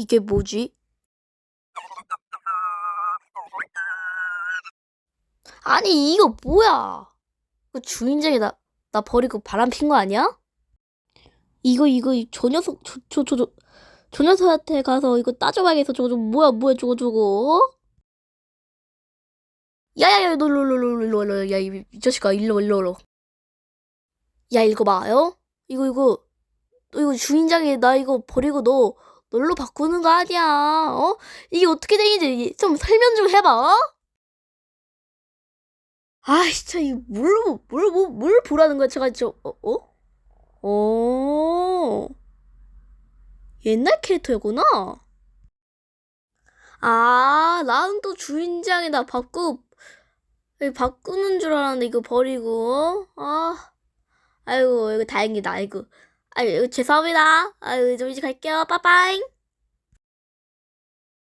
이게 뭐지? 아니, 이거 뭐야? 그 주인장이 나, 나 버리고 바람 핀 거 아니야? 이거, 이거, 이저 녀석, 저, 저, 저, 저, 저 녀석한테 가서 이거 따져봐야겠어. 저거, 저거, 뭐야, 뭐야, 저거, 저거. 야야야, 너, 일로, 일로, 일로, 일로, 일로, 야, 이, 이 자식아, 일로, 일로, 일로. 야, 이거 봐요? 이거, 이거, 너 이거 주인장이 나 이거 버리고 너, 널로 바꾸는 거 아니야, 어? 이게 어떻게 되는지 좀 설명 좀 해봐. 아, 진짜, 이 뭘로, 뭘, 보라는 거야, 제가, 저, 어, 어? 어, 옛날 캐릭터였구나. 아, 나는 또 주인장이 나 바꾸, 바꾸는 줄 알았는데, 이거 버리고, 아, 아이고, 이거 다행이다, 아이고. 아유, 죄송합니다. 아유, 좀 이제 갈게요. 빠빠잉.